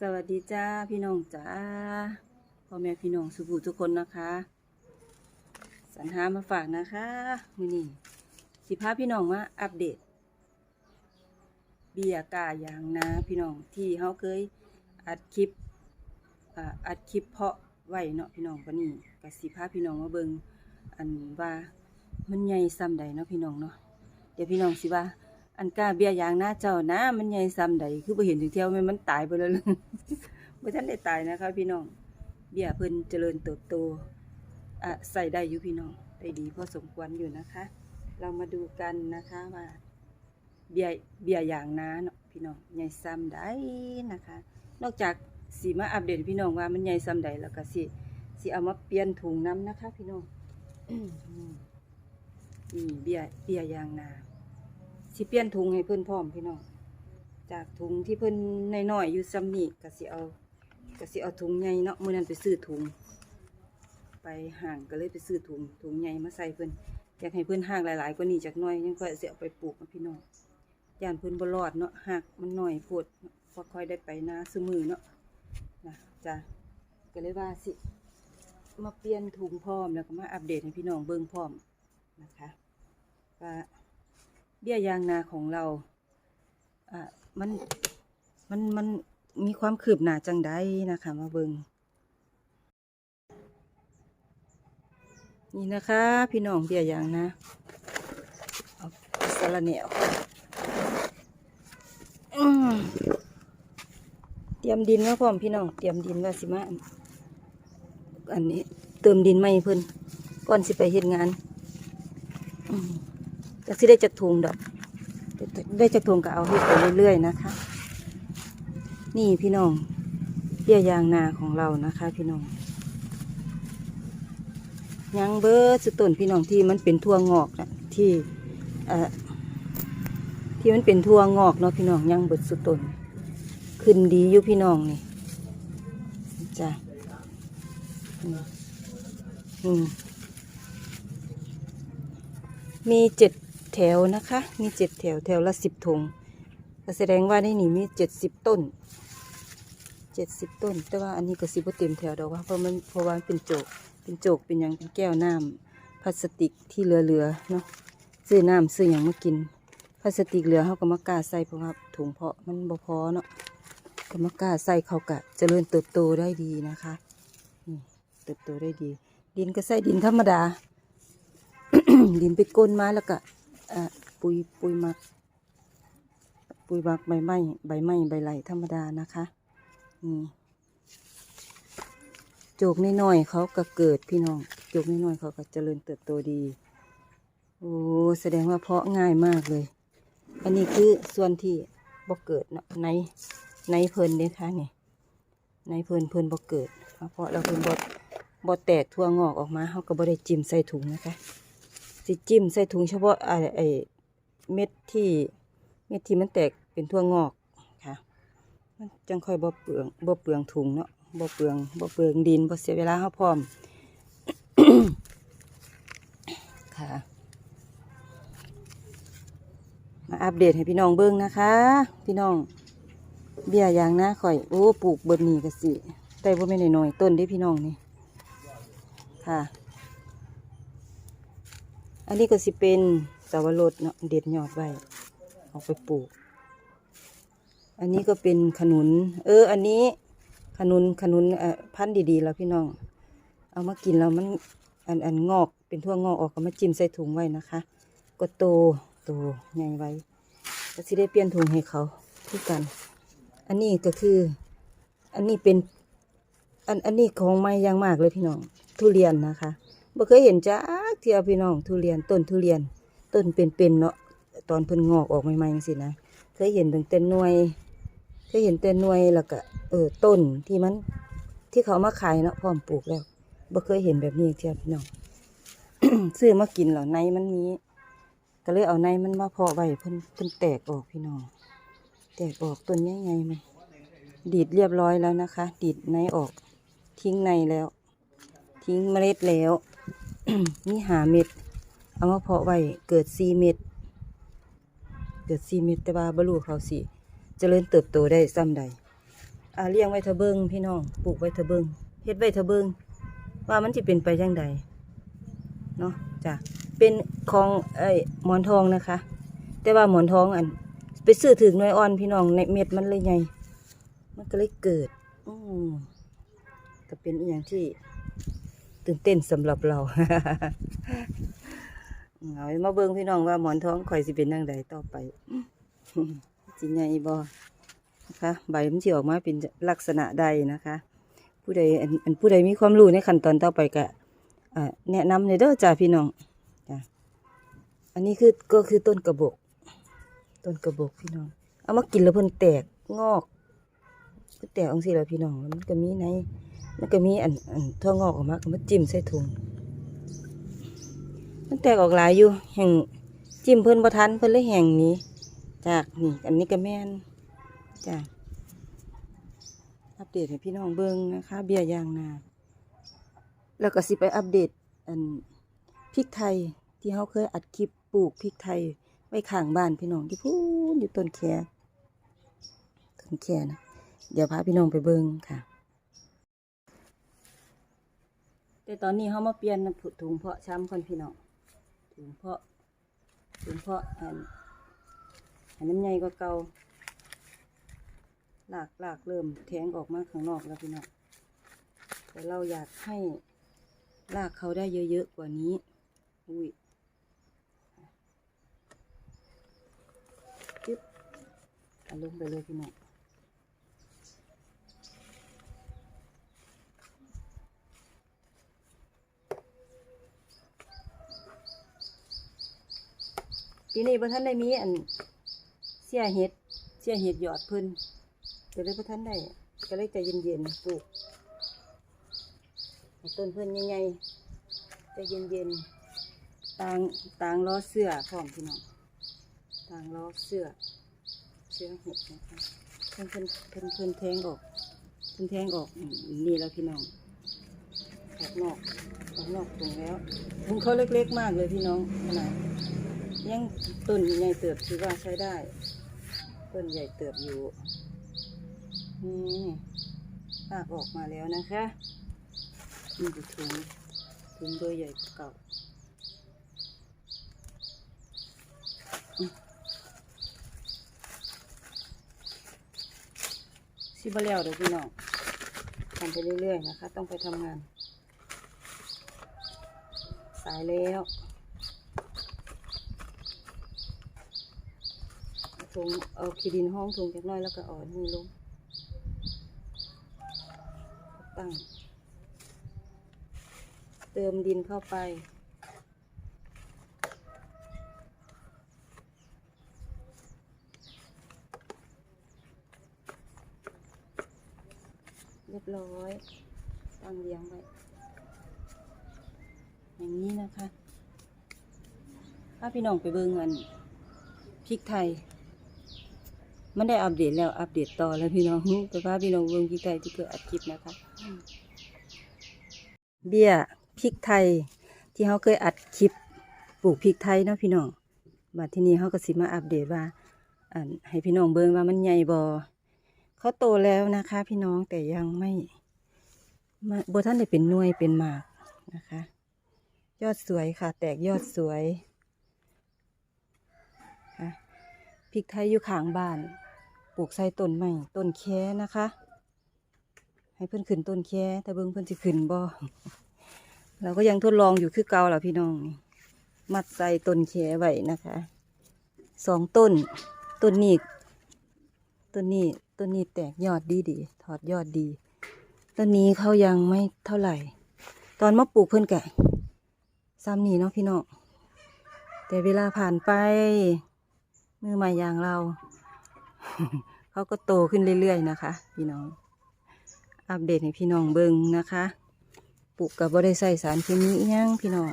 สวัสดีจ้าพี่น้องจ้าพ่อแม่พี่น้องสุภูทุกคนนะคะ สรรหามาฝากนะคะมือนี้สิพาพี่น้องมาอัปเดต เบียร์กาอย่างนาพี่น้องที่เขาเคยอัดคลิปอัดคลิปเพาะไว้เนาะพี่น้องวันนี้กับสิพาพี่น้องมาเบิงอันว่ามันใหญ่ซ้ำใดเนาะพี่น้องเนาะเดี๋ยวพี่น้องสิว่า อันก้าเบียยางหน้าเจ้านะ มันใหญ่ซ้ำใดคือบ่เห็นถึงเที่ยวมันมันตายไปแล้วเลยบ่ทันได้ตายนะคะ พี่น้อง เบียเพิ่นเจริญเติบโตอะใส่ได้อยู่พี่น้องได้ดีพอสมควรอยู่นะคะ เรามาดูกันนะคะว่าเบียเบียยางนาเนาะพี่น้องใหญ่ซ้ำใดนะคะ นอกจากสีมาอัปเดตพี่น้องว่ามันใหญ่ซ้ำใดแล้วก็สิสิเอามาเปลี่ยนถุงน้ำนะคะ พี่น้องนี่เบียเบียยางนา สิเปลี่ยนถุงให้เพิ่อนพร้อมพี่น้องจากถุงที่เพิ่อนน้อยๆอยู่ซ้ำนี่ก็สิเอาก็สิเอาถุงใหญ่เนาะมื้อนั้นไปซื้อถุง ไปห่างก็เลยไปซื้อถุงถุงใหญ่มาใส่เพิ่อนอยากให้เพิ่อนห่างหลายๆกว่านี้จักหน่อยยังค่อยสิเอาไปปลูกนะพี่น้องย่านเพิ่อนบ่รอดเนาะหากมันหน้อยโพดบ่ค่อยได้ไปนาซุมือเนาะนะจ้ะก็เลยว่าสิมาเปลี่ยนถุงพร้อมแล้วก็มาอัปเดตให้พี่น้องเบิ่งพร้อมนะคะว่า เบี้ยยางนาของเราอะมันมันมันมีความคืบหน้าจังได้นะคะ มาเบิงนี่นะคะ พี่น้องเบี้ยยางนะเอาสาระเหนียวเตรียมดินมาพร้อมพี่น้องเตรียมดินว่าสิมาอันนี้เติมดินไม่เพิ่นก่อนสิไปเฮ็ดงาน อืม จะสิได้จักถุงดอก ได้จักถุงก็เอาให้ไปเรื่อยๆนะคะ นี่พี่น้องเบี้ยยางนาของเรานะคะ พี่น้องยังเบิร์สุดต้นพี่น้องที่มันเป็นทั่วงอกนะที่เอ่อที่มันเป็นทั่วงอกเนาะพี่น้องยังเบิดสุดต้นขึ้นดีอยู่พี่น้องนี่จ้ะอืมมีเจ็ด แถวนะคะ มีเจ็ดแถวแถวละสิบถุงแสดงว่าในนี่มีเจ็ดสิบต้นเจ็ดสิบต้น แต่ว่าอันนี้ก็สิบเต็มแถวดอกว่าเพราะมันเพราะว่าเป็นโจกเป็นโจกเป็นหยังเป็นแก้วน้ำพลาสติกที่เหลือๆเนาะซื้อน้ำซื้อหยังมากินพลาสติกเหลือเขาก็มากล้าใส่เพราะว่าถุงเพาะมันบ่พอเนาะก็มากล้าใส่เขากะเจริญเติบโตได้ดีนะคะนี่เติบโตได้ดี ดินก็ใส่ดินธรรมดา ดินไปก้นมาแล้วก็อะ ปุยปุยหมัก ปุยหมักใบไม้ใบไม้ใบไหลธรรมดานะคะนี่โจกน้อยๆเขาก็เกิดพี่น้องโจกน้อยๆเขาก็เจริญเติบโตดีโอ้แสดงว่าเพาะง่ายมากเลย อันนี้คือส่วนที่บ่เกิดเนาะในในเพิ่นเด้ค่ะนี่ในเพิ่นเพิ่นบ่เกิดเพราะเราเพิ่นบ่บ่แตกทั่วงอกออกมาเขาก็บ่ได้จิ้มใส่ถุงนะคะ สิจิ้มใส่ถุงเฉพาะไอ้ไอ้เม็ดที่เม็ดที่มันแตกเป็นทั่วงอกค่ะมันจังค่อยบ่เปลืองบ่เปลืองถุงเนาะบ่เปลืองบ่เปลืองดินบ่เสียเวลาเฮาพร้อมค่ะมาอัปเดตให้พี่น้องเบิ่งนะคะ พี่น้อง เบี้ยยางนะข่อยโอ้ปลูกเบิดนี่ก็สิแต่บ่แม่นน้อยๆต้นเด้พี่น้องนี่ค่ะ อันนี้ก็สิเป็นสาวรสเนาะเด็ดยอดไว้เอาไปปลูก อันนี้ก็เป็นขนุน เออ อันนี้ขนุนขนุนเอ่อพันธุ์ดีๆ แล้วพี่น้อง เอามากินแล้วมันอันอันงอกเป็นทั่วงอกออกก็มาจิ้มใส่ถุงไว้นะคะ ก็โตโตใหญ่ไว้ก็สิได้เปลี่ยนถุงให้เขาคือกัน อันนี้ก็คือ อันนี้เป็น อันอันนี้ของไม่อยางมากเลยพี่น้องทุเรียนนะคะ บ่เคยเห็นจ้าเที่ยวพี่น้องทุเรียนต้นทุเรียน ต้นเป็นๆเนาะตอนเพิ่นงอกออกใหม่ๆจังซี่นะเคยเห็นตั้งแต่หน่วยเคยเห็นแต่หน่วยแล้วก็เออต้นที่มัน ที่เขามาขายเนาะพร้อมปลูกแล้วบ่เคยเห็นแบบนี้เที่ยวพี่น้องซื้อมากินแล้วในมันมีก็เลยเอาในมันมาเพาะไว้เพิ่นเพิ่นแตกออกพี่น้องแตกออกต้นใหญ่ๆไหมดีดเรียบร้อยแล้วนะคะ ดีดในออกทิ้งในแล้ว ทิ้งเมล็ดแล้ว นี่หาเม็ด เอามาเพาะไว้เกิดสี่เม็ด เกิดสี่เม็ดแต่ว่าบรรลุเขาสิเจริญเติบโตได้ซ้ำใดอ่าเลี้ยงไว้เถอะเบิงพี่น้อง ปลูกไว้เถอะเบิงเฮ็ดไว้เถอะเบิงว่ามันจะเป็นไปจังใดเนาะจ้ะเป็นของไอ้หมอนทองนะคะ แต่ว่าหมอนทองอัน ไปซื้อถึงน่วยอ่อนพี่น้องในเม็ดมันเลยไงมันก็เลยเกิด อืมก็เป็นอย่างที่ ตื่นเต้นสำหรับเราเอามาเบิ่งพี่น้องว่าหมอนท้องข่อยสิเป็นจังใดต่อไปสิใหญ่บ่นะคะใบมันสิออกมาเป็นลักษณะใดนะคะ ผู้ใดอันผู้ใดมีความรู้ในขั้นตอนต่อไปก็อ่าแนะนำเลยเด้อจ้าพี่น้องจ้ะอันนี้คือก็คือต้นกระบอกต้นกระบอกพี่น้อง เอามากินแล้วเพิ่นแตกงอก แตกองสิแล้วพี่น้องมันก็มีในมันก็มีอันอันทั่วงอกออกมาก็มาจิ้มใส่ถุงมันแตกออกหลายอยู่แห่งจิ้มเพิ่นบ่ทันเพิ่นเลยแห่งนี้ จากนี่อันนี้ก็แม่นจ้ะอัปเดตให้พี่น้องเบิ่งนะคะ เบี้ยยางนาแล้วก็สิไปอัปเดตอันพริกไทยที่เขาเคยอัดคลิปปลูกพริกไทยไว้ข้างบ้านพี่น้องที่พูนอยู่ต้นแคต้นแคนะ เดี๋ยวพาพี่น้องไปเบิ่งค่ะ แต่ตอนนี้เขามาเปลี่ยนถุงเพาะช้ำคนพี่น้องถุงเพาะถุงเพาะอันอันน้ำใหญ่กว่าเก่าหลากหลากเริ่มแทงออกมาข้างนอกแล้วพี่น้องแต่เราอยากให้ลากเขาได้เยอะๆกว่านี้อุ้ยจึ๊บลงไปเลยพี่น้อง ปีนี้พระท่านได้มีอันเสียเห็ดเสียเห็ดหยอดเพิ่นก็เลยพระท่านได้ก็เลยใจเย็นๆปลูกต้นเพิ่นใหญ่ๆใจเย็นๆต่างต่างล้อเสื้อพร้อมพี่น้องต่างล้อเสื้อเสื้อเห็ดนะคะเพิ่นเพิ่นเพิ่นเพิ่นแทงออกเพิ่นแทงออกนี่แล้วพี่น้องออกนอกออกนอกตรงแล้วถุงเขาเล็กๆมากเลยพี่น้องขนาด ยังต้นใหญ่เติบถือว่าใช้ได้ ต้นใหญ่เติบอยู่ นี่ลากออกมาแล้วนะคะนี่คือถุงถุงเบอร์ใหญ่เก่าอืมสิบแล้วเดี๋ยวพี่น้องทำไปเรื่อยๆนะคะ ต้องไปทำงาน สายแล้ว ถุงเอาขีดินห้องถุงจักหน้อยแล้วก็อ่อนนี่ลง ตั้ง เติมดินเข้าไป เรียบร้อย ตั้งเลี้ยงไว้ อย่างนี้นะคะถ้าพี่น้องไปเบิ่งเงินพริกไทย มันได้อัปเดตแล้วอัปเดตต่อแล้วพี่น้องแต่ว่าพี่น้องเบิ่งพริกไทยที่เกิดอัดคลิปนะคะ เบี้ยพริกไทย ที่เขาเคยอัดคลิปปลูกพริกไทยเนาะพี่น้องบัดที่นี้เขาก็สิมาอัปเดตว่าให้พี่น้องเบิ่งว่ามันใหญ่บอเขาโตแล้วนะคะ พี่น้องแต่ยังไม่มาบท่านได้เป็นน่วยเป็นหมากนะคะ ยอดสวยค่ะ แตกยอดสวยพริกไทยอยู่ข้างบ้าน ปลูกใส่ต้นไม้ต้นแค่นะคะ ให้เพื่อนขึ้นต้นแค่แต่เบิ่งเพื่อนจะขึ้นบ่เราก็ยังทดลองอยู่คือเก่าแหละพี่น้อง มัดใส่ต้นแค่ไว้นะคะสองต้น ต้นนี้ต้นนี้ต้นนี้แตกยอดดีดีถอดยอดดีต้นนี้เขายังไม่เท่าไหร่ ตอนมาปลูกเพื่อนแกะซ้ำนี่เนาะพี่น้องแต่เวลาผ่านไป มือใหม่อย่างเรา เขาก็โตขึ้นเรื่อยๆนะคะ พี่น้อง อัปเดตให้พี่น้องเบิ่งนะคะปลูกกับบ่ได้ใส่สารเคมียังพี่น้อง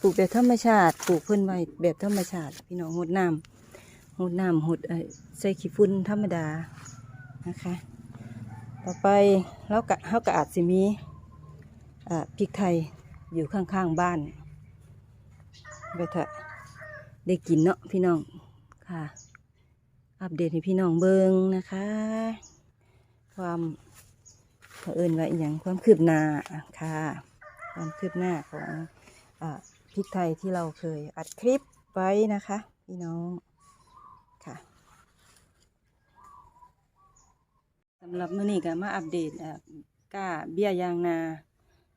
ปลูกแบบธรรมชาติปลูกเพิ่นไว้แบบธรรมชาติ พี่น้องหดน้ำหดน้ำหดใส่ขี้ฝุ่นธรรมดานะคะ ต่อไปเรากะเขาก็อาจสิมีพริกไทยอยู่ข้างๆบ้านไปเถอะได้กินเนาะพี่น้องค่ะ อัปเดตให้พี่น้องเบิงนะคะ ความเผอิญว่าอย่างความคืบหน้าค่ะ ความคืบหน้าของอพริกไทยที่เราเคยอัดคลิปไว้นะคะ พี่น้องค่ะสำหรับมื้อนี้ก็มาอัปเดตก้าเบี้ยยางนา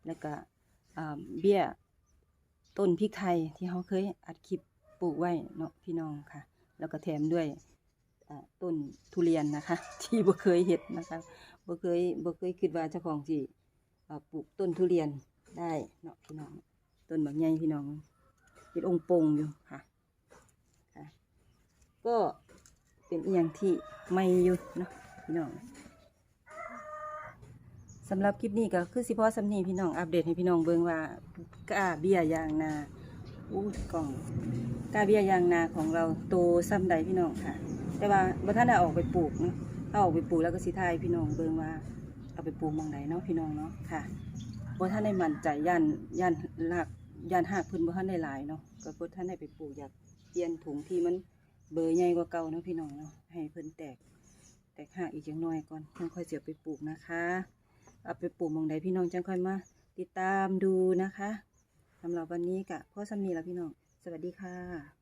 แล้วก็เบี้ยต้นพริกไทยที่เขาเคยอัดคลิปปลูกไว้เนาะพี่น้องค่ะ แล้วก็แถมด้วย ต้นทุเรียนนะคะ ที่บ่เคยเห็ดนะคะบ่เคยบ่เคยคิดว่าเจ้าของสิอ่ปลูกต้นทุเรียนได้เนาะพี่น้องต้นบางใหญ่พี่น้องเป็นองค์ปงอยู่ค่ะค่ะ ก็เป็นอีหยังที่ไม่อยู่เนาะพี่น้องสำหรับคลิปนี้ก็คือสิพอสำนีพี่น้องอัปเดตให้พี่น้องเบิ่งว่ากาเบียยางนาอู้กล่องกาเบียยางนาของเราโตซ้ำใดพี่น้องค่ะ แต่ว่าบ่ท่านได้ออกไปปลูกเนาะถ้าออกไปปลูกแล้วก็สิทายพี่น้องเบิ่งว่าเอาไปปลูกหมองใดเนาะพี่น้องเนาะค่ะบ่ท่านได้มั่นใจย่านย่านรากย่านหากเพิ่นบ่ท่านได้หลายเนาะก็บ่ท่านได้ไปปลูกอยากเปลี่ยนถุงที่มันเบอร์ใหญ่กว่าเก่าเนาะพี่น้องเนาะให้เพิ่นแตก แตกหากอีกจังน้อยก่อนยังค่อยเสียไปปลูกนะคะเอาไปปลูกหมองใดพี่น้องจังค่อยมาติดตามดูนะคะสำหรับวันนี้กะพ่อสำนีแล้วพี่น้อง สวัสดีค่ะ